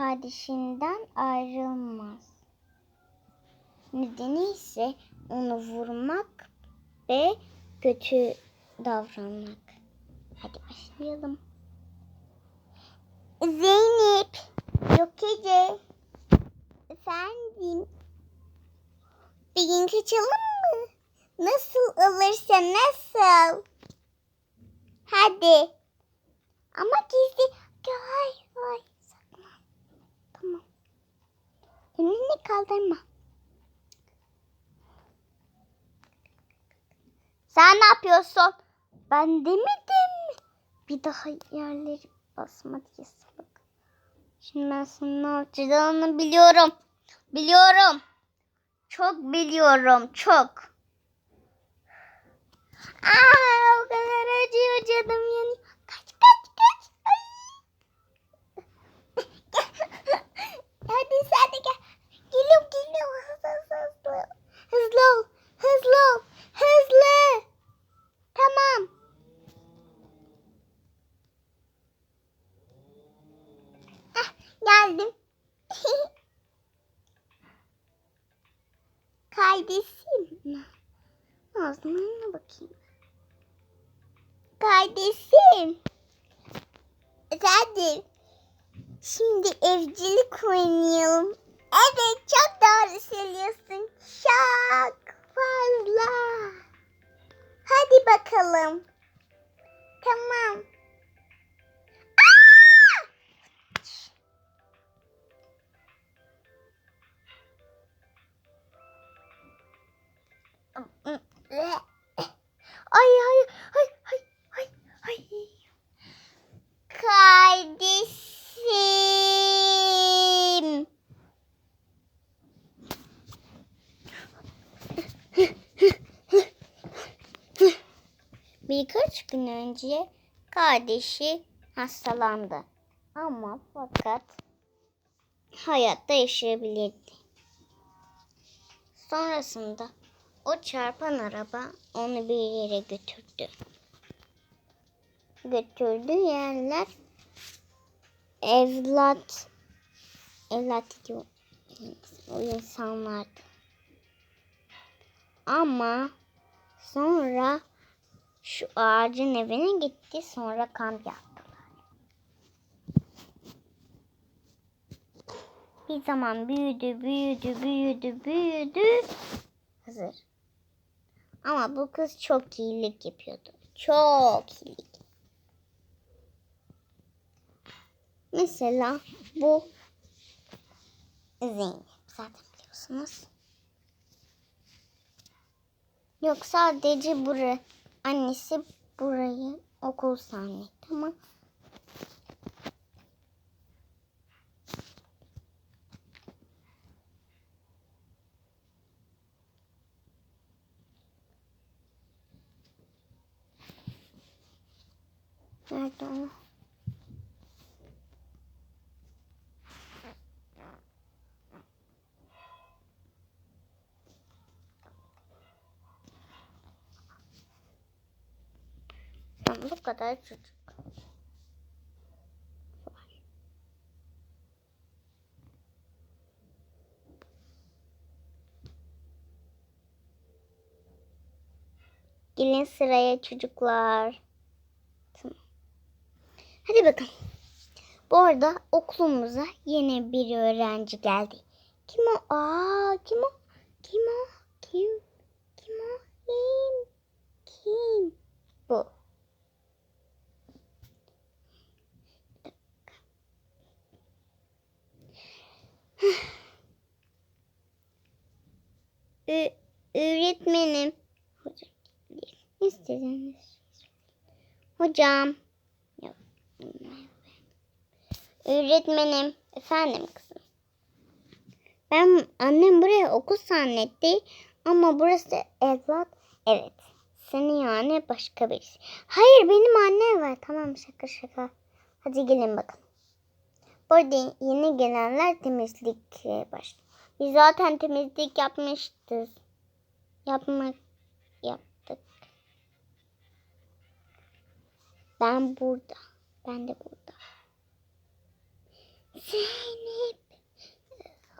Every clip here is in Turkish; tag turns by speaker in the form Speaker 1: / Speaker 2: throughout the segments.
Speaker 1: kardeşinden ayrılmaz. Nedeni ise onu vurmak ve kötü davranmak. Hadi başlayalım. Zeynep. Yok Ece. Efendim. Bir gün kaçalım mı? Nasıl olursa nasıl? Hadi. Ama gizli. Hayır, hayır. Saklan. Tamam. Elini kaldırma. Sen ne yapıyorsun? Ben demedim mi? Bir daha yerleri basma diye salak. Şimdi ben senin ne yapacağını biliyorum. Biliyorum. Çok biliyorum. Çok. Aa, o kadar acıyor canım yani. Kaç kaç kaç. Ay. Hadi sen de gel. Geliyorum geliyorum. Hızlı hızlı ol. Hızlı ol. Hızlı. Tamam. Ah, geldim. Kardeşim. Ağzına bakayım. Kardeşim. Efendim. Şimdi evcilik oynayalım. Evet çok doğru söylüyorsun. Çok fazla. Hadi bakalım. Tamam. Aa! Ay ay ay ay ay ay. Kardeşim. Birkaç gün önce kardeşi hastalandı. Ama fakat hayatta yaşayabilirdi. Sonrasında o çarpan araba onu bir yere götürdü. Götürdüğü yerler evlat evlat diyor o insanlardı. Ama sonra şu ağacın evine gitti sonra kamp yaptılar. Bir zaman büyüdü, büyüdü, büyüdü, büyüdü. Hazır. Ama bu kız çok iyilik yapıyordu. Çok iyilik. Mesela bu Zeynep. Zaten biliyorsunuz. Yok sadece buraya. Annesi burayı okul zannetti ama Nerede o? Tamam, bu kadar çocuk. Gelin sıraya çocuklar. Tamam. Hadi bakalım. Bu arada okulumuza yeni bir öğrenci geldi. Kim o? Aa, kim o? Kim o? Kim? Kim? Bu. Ö- öğretmenim. Hocam. Ne istediniz? Hocam. Öğretmenim. Efendim kızım. Ben annem buraya okul zannetti ama burası evlat. Evet. Seni yani başka birisi. Hayır benim annem var. Tamam şaka şaka. Hadi gelin bakalım. Bu arada yeni gelenler temizlik başlıyor. Biz zaten temizlik yapmıştık. Yapmak yaptık. Ben burada. Ben de burada. Zeynep.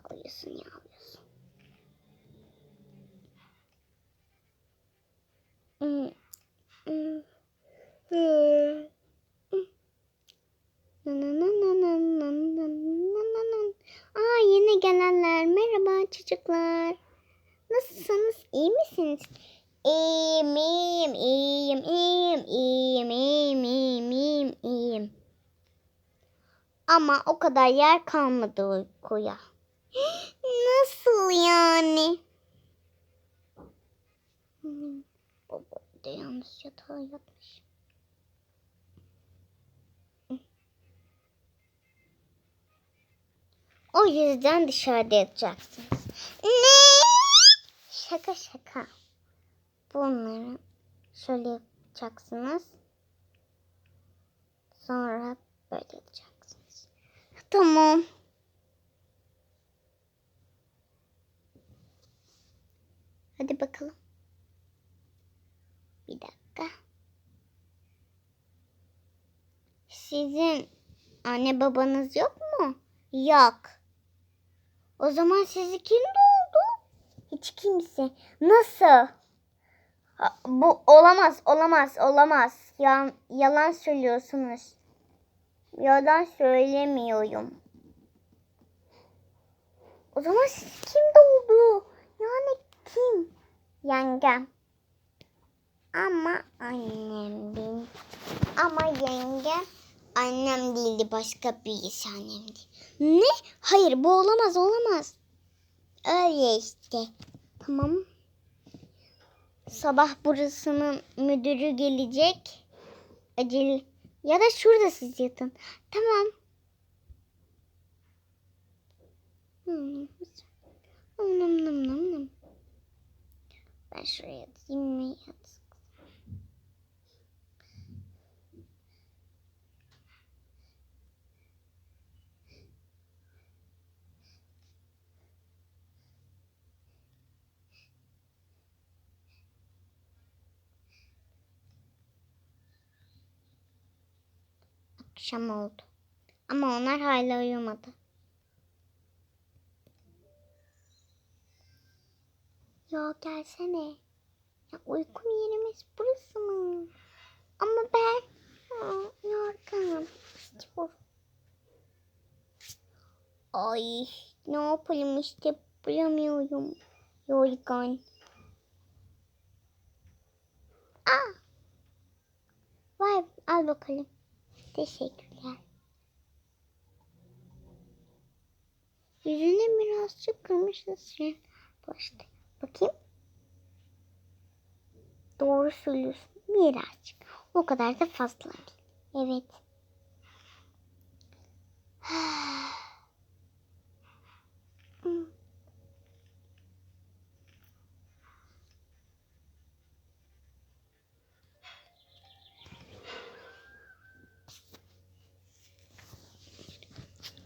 Speaker 1: Ağlıyorsun ya ağlıyorsun. Aa yeni gelenler. Merhaba çocuklar. Nasılsınız? İyi misiniz? İyiyim, iyiyim, iyiyim, iyiyim, iyiyim, iyiyim, iyiyim, iyiyim, iyiyim. Ama o kadar yer kalmadı uykuya. Nasıl yani? Baba da yanlış yatağa yatmış. O yüzden dışarıda yatacaksınız. Ne? Şaka şaka. Bunları şöyle yapacaksınız. Sonra böyle yapacaksınız. Tamam. Hadi bakalım. Bir dakika. Sizin anne babanız yok mu? Yok. O zaman sizi kim doğurdu? Hiç kimse. Nasıl? Bu olamaz, olamaz, olamaz. Ya, yalan söylüyorsunuz. Yalan söylemiyorum. O zaman siz kim doğdu? Yani kim? Yengem. Ama annem benim. Ama yengem annem değildi başka birisi annemdi. Ne? Hayır bu olamaz olamaz. Öyle işte. Tamam. Sabah burasının müdürü gelecek. Acil. Ya da şurada siz yatın. Tamam. Ben şuraya yatayım mı yat? Akşam oldu. Ama onlar hala uyumadı. Ya gelsene. Ya uykum yerimiz burası mı? Ama ben yorgunum. İstiyorum. Ay ne yapayım işte bulamıyorum. Yorgun. Aa. Vay al bakalım. Teşekkürler. Yüzüne birazcık kırmışsın. Başta. Bakayım. Doğru söylüyorsun. Birazcık. O kadar da fazla değil. Evet. Hmm.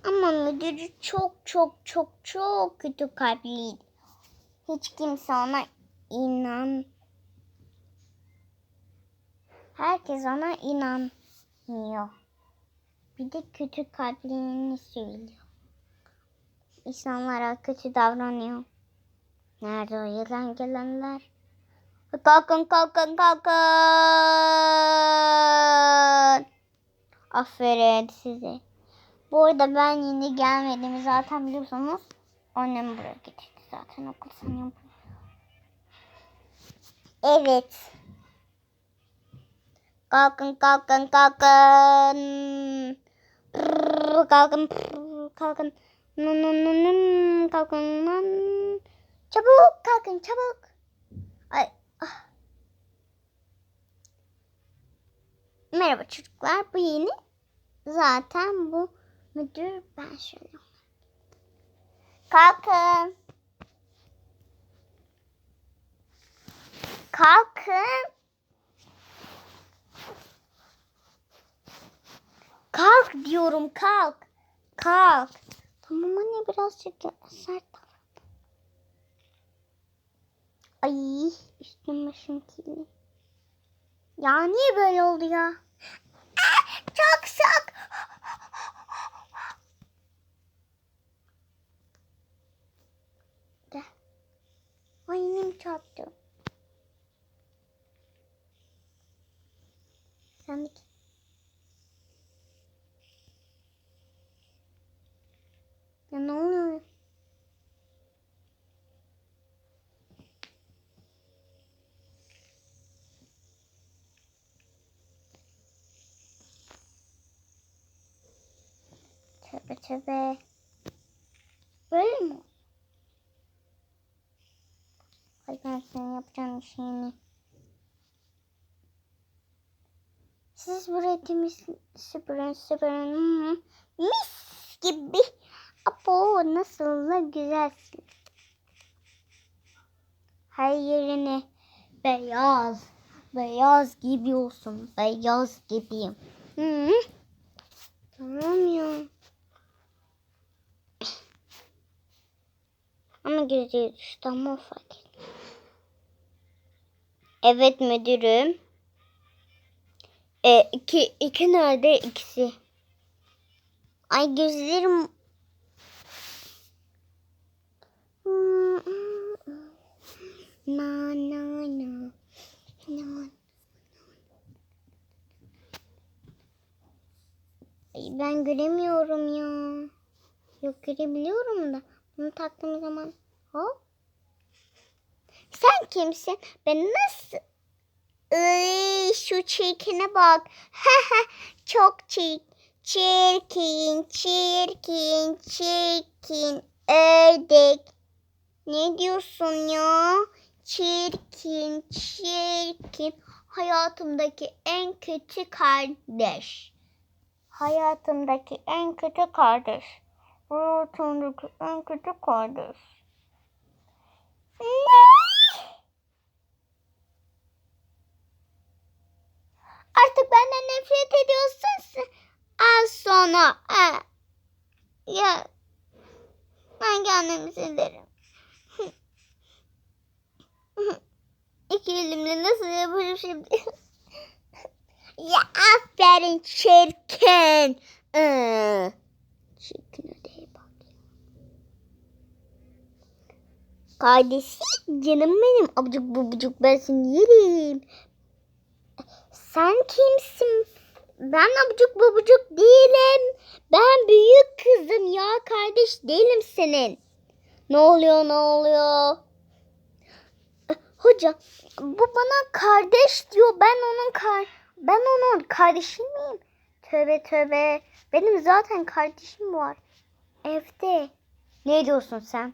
Speaker 1: Ama müdürü çok çok çok çok kötü kalpliydi. Hiç kimse ona inan. Herkes ona inanmıyor. Bir de kötü kalpliğini söylüyor. İnsanlara kötü davranıyor. Nerede o yılan gelenler? Kalkın kalkın kalkın. Aferin size. Bu arada ben yeni gelmedim zaten biliyorsunuz. Annem buraya getirdi zaten okul sanıyorum. Evet. Kalkın kalkın kalkın. Prrr, kalkın prrr, kalkın. Nın nın nın nın, kalkın lan. Çabuk kalkın çabuk. Ay. ah. Merhaba çocuklar bu yeni. Zaten bu müdür ben şöyle. Kalkın. Kalkın. Kalk diyorum kalk. Kalk. Tamam anne birazcık sert. Ay üstüm başım kirli. Ya niye böyle oldu ya? Ah, çok sık. Ayağım çarptı. Sen git. Ya ne oluyor? Tövbe tövbe. Böyle mi? Ay ben senin yapacağın şeyini. Siz burayı temiz süpürün süpürün. Hı. Mis gibi. Apo nasıl da güzelsin. Her yerine beyaz. Beyaz gibi olsun. Beyaz gibiyim. Hı. Tamam ya. Ama gözü düştü ama fark etmez. Evet müdürüm. E, iki, iki nerede ikisi? Ay gözlerim. Na na na. Na. Ay ben göremiyorum ya. Yok görebiliyorum da. Bunu taktığım zaman hop. Sen kimsin? Ben nasıl? Ay şu çirkine bak. Çok çirkin. Çirkin, çirkin, çirkin. Ördek. Ne diyorsun ya? Çirkin, çirkin. Hayatımdaki en kötü kardeş. Hayatımdaki en kötü kardeş. Hayatımdaki en kötü kardeş. Ne? Artık benden nefret ediyorsun. Az sonra. Ha. Ya. Ben kendimi silerim. İki elimle nasıl yaparım şimdi? ya aferin çirkin. Çirkin ödeye bak. Kardeşim canım benim abucuk bubucuk ben seni yerim. Sen kimsin? Ben abucuk babucuk değilim. Ben büyük kızım ya kardeş değilim senin. Ne oluyor ne oluyor? Eh, Hoca bu bana kardeş diyor. Ben onun kar ben onun kardeşi miyim? Tövbe tövbe. Benim zaten kardeşim var. Evde. Ne diyorsun sen?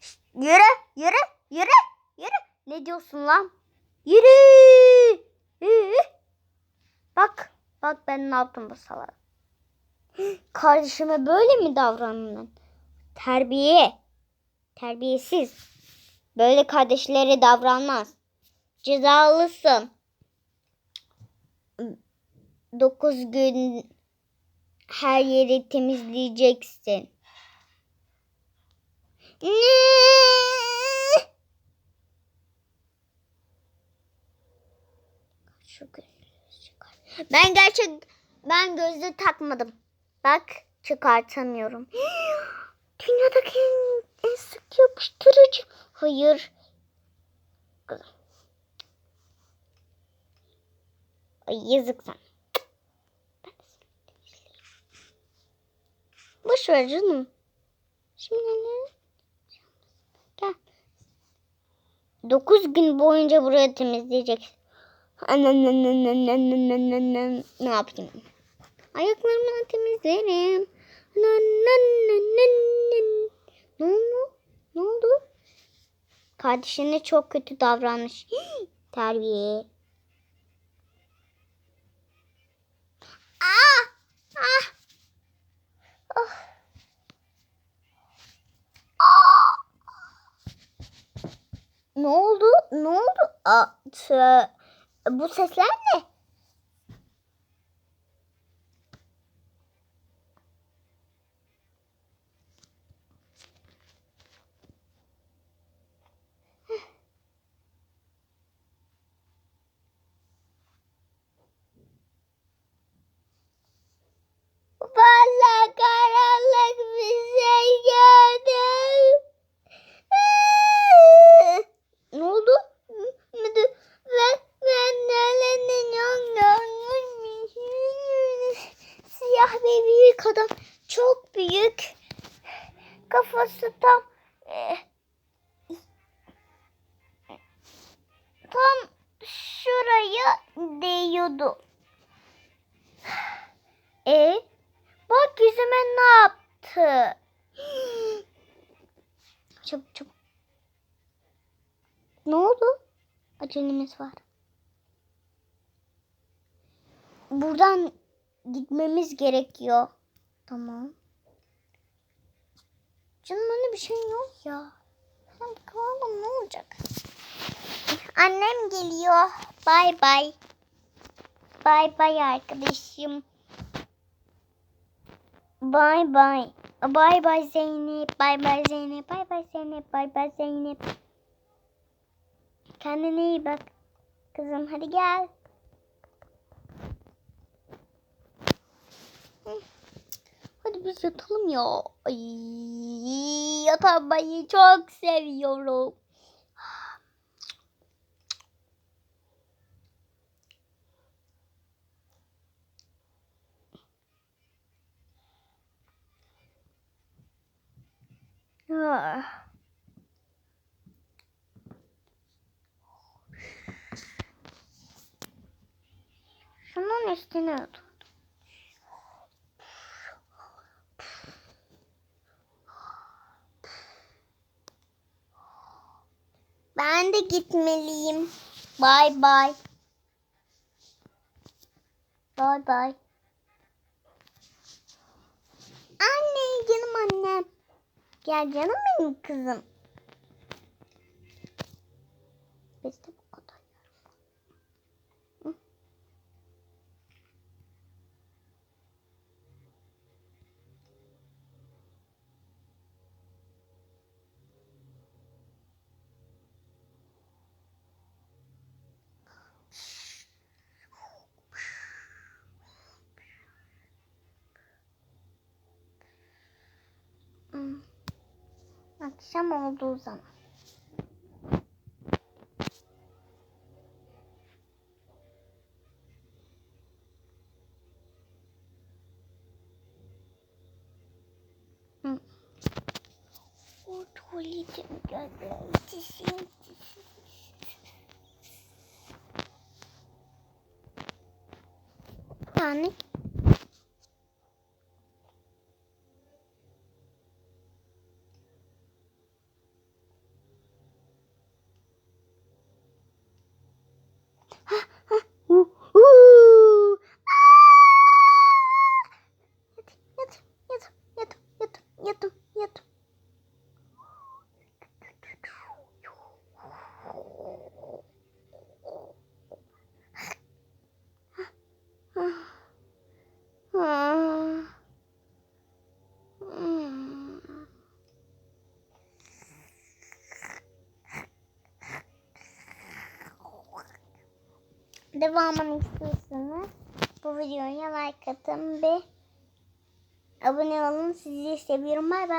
Speaker 1: Şşt, yürü yürü yürü yürü. Ne diyorsun lan? Yürü. Yürü. Bak, bak ben ne yaptım bu salak. Kardeşime böyle mi davrandın? Terbiye. Terbiyesiz. Böyle kardeşlere davranmaz. Cezalısın. Dokuz gün her yeri temizleyeceksin. Ne? Şu gözlüğü çıkar. Ben gerçek ben gözlüğü takmadım. Bak çıkartamıyorum. Dünyadaki en, en sık yapıştırıcı. Hayır. Ay yazık sana. Boş ver canım. Şimdi ne? Gel. Dokuz gün boyunca burayı temizleyeceksin. Ne yapayım? Ayaklarımı temizlerim. Ne oldu? Ne oldu? Kardeşine çok kötü davranmış. Terbiye. Ah! Ah! Ah! Ah! Ne oldu? Ne oldu? Tö- bu sesler ne? Vallahi karanlık bir şey gördüm. Ne oldu büyük. Kafası tam e, tam şuraya değiyordu. E bak yüzüme ne yaptı? Çabuk çabuk. Ne oldu? Acelemiz var. Buradan gitmemiz gerekiyor. Tamam. Canım öyle bir şey yok ya. Hadi kalalım ne olacak? Annem geliyor. Bay bay. Bay bay arkadaşım. Bay bay. Bay bay Zeynep. Bay bay Zeynep. Bay bay Zeynep. Bay bay Zeynep. Kendine iyi bak. Kızım hadi gel. Biz yatalım ya. Ay, yatamayı çok seviyorum. Ah. Şunun üstüne otur. Ben de gitmeliyim. Bay bay. Bay bay. Anne canım annem. Gel canım benim kızım. Biz Akşam olduğu zaman. O tuvaletim geldi. Çişim, çişim. Yani Devamını istiyorsanız bu videoya like atın ve abone olun. Sizi seviyorum. Bay bay.